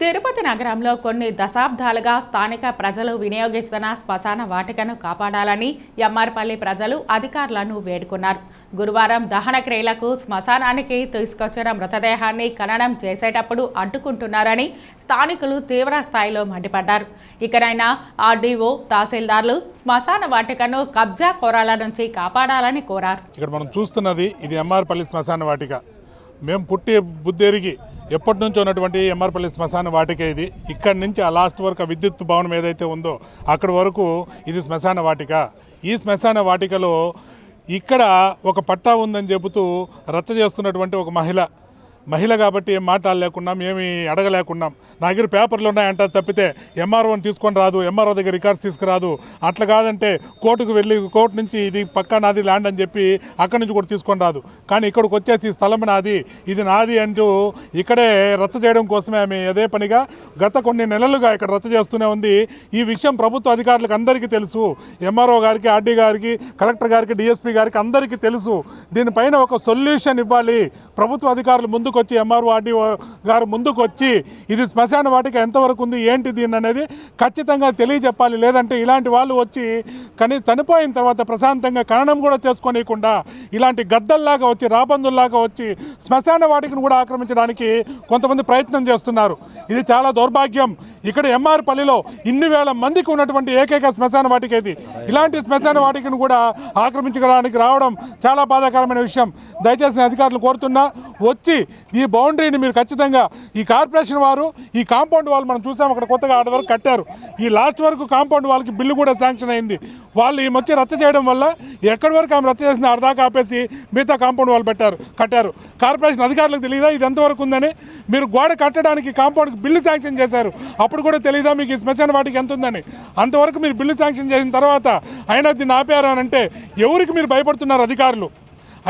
తిరుపతి నగరంలో కొన్ని దశాబ్దాలుగా స్థానిక ప్రజలు వినియోగిస్తున్న శ్మశాన వాటికను కాపాడాలని ఎమ్మార్పల్లి ప్రజలు అధికారులను వేడుకున్నారు. గురువారం దహన క్రియలకు శ్మశానానికి తీసుకొచ్చిన మృతదేహాన్ని ఖననం చేసేటప్పుడు అడ్డుకుంటున్నారని స్థానికులు తీవ్ర స్థాయిలో మండిపడ్డారు. ఇకనైనా ఆర్డీఓ తహసీల్దార్లు శ్మశాన వాటికను కబ్జా కోరాల నుంచి కాపాడాలని కోరారు. ఇక్కడ మనం చూస్తున్నది ఇది ఎమ్మార్పల్లి శ్మశాన వాటిక. మేము పుట్టి బుద్ధెరిగి ఎప్పటి నుంచో ఉన్నటువంటి ఎంఆర్పల్లి శ్మశాన వాటిక ఇది. ఇక్కడి నుంచి ఆ లాస్ట్ వరకు ఆ విద్యుత్ భవనం ఏదైతే ఉందో అక్కడి వరకు ఇది శ్మశాన వాటిక. ఈ శ్మశాన వాటికలో ఇక్కడ ఒక పట్టా ఉందని చెబుతూ రచ్చ చేస్తున్నటువంటి ఒక మహిళ మహిళ కాబట్టి ఏం మాట్లాడలేకున్నాం ఏమి అడగలేకున్నాం. నా దగ్గర పేపర్లు ఉన్నాయంట తప్పితే ఎంఆర్ఓని తీసుకొని రాదు ఎంఆర్ఓ దగ్గర రికార్డ్స్ తీసుకురాదు. అట్లా కాదంటే కోర్టుకు వెళ్ళి కోర్టు నుంచి ఇది పక్క నాది ల్యాండ్ అని చెప్పి అక్కడి నుంచి కూడా తీసుకొని రాదు. కానీ ఇక్కడికి వచ్చేసి స్థలం నాది ఇది నాది అంటూ ఇక్కడే రద్దు చేయడం కోసమే ఆమె అదే పనిగా గత కొన్ని నెలలుగా ఇక్కడ రద్దు చేస్తూనే ఉంది. ఈ విషయం ప్రభుత్వ అధికారులకు అందరికీ తెలుసు. ఎంఆర్ఓ గారికి ఆర్డీ గారికి కలెక్టర్ గారికి డిఎస్పీ గారికి అందరికీ తెలుసు. దీనిపైన ఒక సొల్యూషన్ ఇవ్వాలి. ప్రభుత్వ అధికారులు ముందుకు వచ్చి ఎంఆర్ఓఆర్డీ గారు ముందుకు వచ్చి ఇది శ్మశాన వాటిక ఎంతవరకు ఉంది? ఏంటి దీని అనేది ఖచ్చితంగా తెలియజెప్పాలి. లేదంటే ఇలాంటి వాళ్ళు వచ్చి కానీ చనిపోయిన తర్వాత ప్రశాంతంగా ఖననం కూడా చేసుకోనీయకుండా ఇలాంటి గద్దల్లాగా వచ్చి రాబందుల్లాగా వచ్చి శ్మశాన వాటికను కూడా ఆక్రమించడానికి కొంతమంది ప్రయత్నం చేస్తున్నారు. ఇది చాలా దౌర్భాగ్యం. ఇక్కడ ఎంఆర్ పల్లిలో ఇన్ని వేల మందికి ఉన్నటువంటి ఏకైక శ్మశాన వాటిక ఇది ఇలాంటి శ్మశాన వాటికను కూడా ఆక్రమించడానికి రావడం చాలా బాధాకరమైన విషయం. దయచేసి నేను అధికారులు కోరుతున్నా. వచ్చి ఈ బౌండరీని మీరు ఖచ్చితంగా ఈ కార్పొరేషన్ వారు ఈ కాంపౌండ్ వాళ్ళు మనం చూసాం అక్కడ కొత్తగా ఆడ వరకు కట్టారు. ఈ లాస్ట్ వరకు కాంపౌండ్ వాళ్ళకి బిల్లు కూడా శాంక్షన్ అయింది. వాళ్ళు ఈ మధ్య రచ్చ చేయడం వల్ల ఎక్కడి వరకు ఆమె రచ్చ చేసిన అర్ధాకా ఆపేసి మిగతా కాంపౌండ్ వాళ్ళు పెట్టారు కట్టారు. కార్పొరేషన్ అధికారులకు తెలియదా? ఇది ఎంతవరకు ఉందని మీరు గోడ కట్టడానికి కాంపౌండ్కి బిల్లు శాంక్షన్ చేశారు. అప్పుడు కూడా తెలియదా మీకు ఈ శ్మశాన వాటికి ఎంత ఉందని? అంతవరకు మీరు బిల్లు శాంక్షన్ చేసిన తర్వాత అయినా దీన్ని ఆపారు అని అంటే ఎవరికి మీరు భయపడుతున్నారు అధికారులు?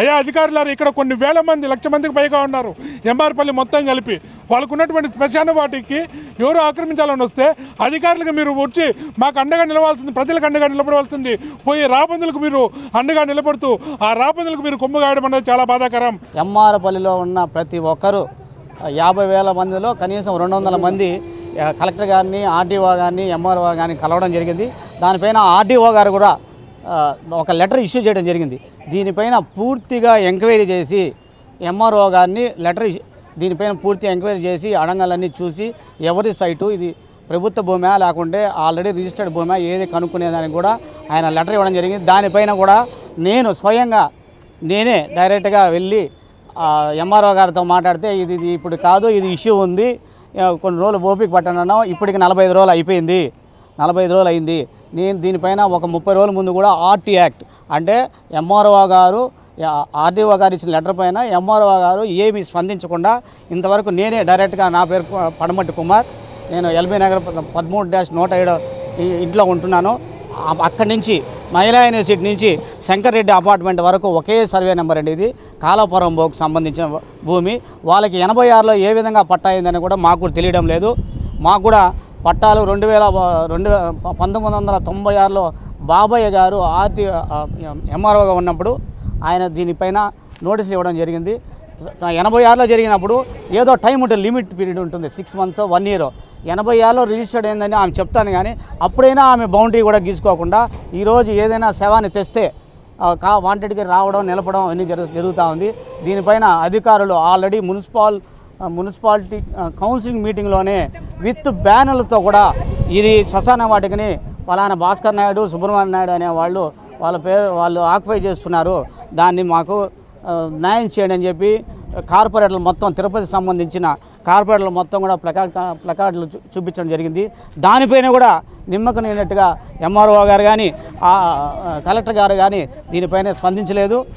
అయ్యా అధికారులారు ఇక్కడ కొన్ని వేల మంది లక్ష మందికి పైగా ఉన్నారు. ఎంఆర్పల్లి మొత్తం కలిపి వాళ్ళకు ఉన్నటువంటి శ్మశాన వాటికి ఎవరు ఆక్రమించాలని వస్తే అధికారులకు మీరు వచ్చి మాకు అండగా నిలవాల్సింది ప్రజలకు అండగా నిలబడవలసింది పోయి రాబందులకు మీరు అండగా నిలబడుతూ ఆ రాబందులకు మీరు కొమ్ము గాయడం అనేది చాలా బాధాకరం. ఎంఆర్పల్లిలో ఉన్న ప్రతి ఒక్కరూ యాభై వేల మందిలో కనీసం రెండు వందల మంది కలెక్టర్ గారిని ఆర్డీఓ గారిని ఎంఆర్ఓ గారిని కలవడం జరిగింది. దానిపైన ఆర్డీఓ గారు కూడా ఒక లెటర్ ఇష్యూ చేయడం జరిగింది. దీనిపైన పూర్తిగా ఎంక్వైరీ చేసి ఎంఆర్ఓ గారిని లెటర్ దీనిపైన పూర్తి ఎంక్వైరీ చేసి అడంగాలన్నీ చూసి ఎవరి సైటు ఇది ప్రభుత్వ భూమా లేకుంటే ఆల్రెడీ రిజిస్టర్డ్ భూమా ఏది కనుక్కునేదానికి కూడా ఆయన లెటర్ ఇవ్వడం జరిగింది. దానిపైన కూడా నేను స్వయంగా నేనే డైరెక్ట్గా వెళ్ళి ఎంఆర్ఓ గారితో మాట్లాడితే ఇది ఇది ఇప్పుడు కాదు ఇది ఇష్యూ ఉంది. కొన్ని రోజులు ఓపిక పట్టనన్నాం ఇప్పటికి నలభై ఐదు రోజులు అయిపోయింది. నలభై ఐదు రోజులు అయింది. నేను దీనిపైన ఒక ముప్పై రోజుల ముందు కూడా ఆర్టీ యాక్ట్ అంటే ఎంఆర్ఓ గారు ఆర్డీఓ గారు ఇచ్చిన లెటర్ పైన ఎంఆర్ఓ గారు ఏమీ స్పందించకుండా ఇంతవరకు నేనే డైరెక్ట్గా నా పేరు కు- పడమట్టి కుమార్. నేను ఎల్బీ నగర్ పదమూడు డాష్ నూట ఏడు ఇంట్లో ఉంటున్నాను. అక్కడి నుంచి మహిళా యూనివర్సిటీ నుంచి శంకర్ రెడ్డి అపార్ట్మెంట్ వరకు ఒకే సర్వే నెంబర్ అండి ఇది. కాలపురం బోకు సంబంధించిన భూమి. వాళ్ళకి ఎనభై ఆరులో ఏ విధంగా పట్టా అయిందని కూడా మాకు తెలియడం లేదు. మాకు కూడా పట్టాలు రెండు వేల రెండు పంతొమ్మిది వందల తొంభై ఆరులో బాబయ్య గారు ఆర్టీ ఎంఆర్ఓగా ఉన్నప్పుడు ఆయన దీనిపైన నోటీసులు ఇవ్వడం జరిగింది. ఎనభై ఆరులో జరిగినప్పుడు ఏదో టైం ఉంటుంది లిమిట్ పీరియడ్ ఉంటుంది సిక్స్ మంత్స్ వన్ ఇయర్. ఎనభై ఆరులో రిజిస్టర్డ్ అయిందని ఆమె చెప్తాను కానీ అప్పుడైనా ఆమె బౌండరీ కూడా గీసుకోకుండా ఈరోజు ఏదైనా శవాన్ని తెస్తే కా వాంటెడ్కి రావడం నిలపడం అన్నీ జరుగు జరుగుతూ ఉంది. దీనిపైన అధికారులు ఆల్రెడీ మున్సిపాల్ మున్సిపాలిటీ కౌన్సిలింగ్ మీటింగ్లోనే విత్ బ్యానర్లతో కూడా ఇది శ్మశాన వాటికని పలానా భాస్కర్ నాయుడు సుబ్రహ్మణ్య నాయుడు అనే వాళ్ళు వాళ్ళ పేరు వాళ్ళు ఆక్యుపై చేస్తున్నారు. దాన్ని మాకు న్యాయం చేయండి అని చెప్పి కార్పొరేటర్లు మొత్తం తిరుపతి సంబంధించిన కార్పొరేటర్లు మొత్తం కూడా ప్లకార్డ్ ప్లకార్డులు చూ- చూపించడం జరిగింది. దానిపైన కూడా నిమ్మకం లేనట్టుగా ఎంఆర్ఓ గారు కానీ కలెక్టర్ గారు కానీ దీనిపైన స్పందించలేదు.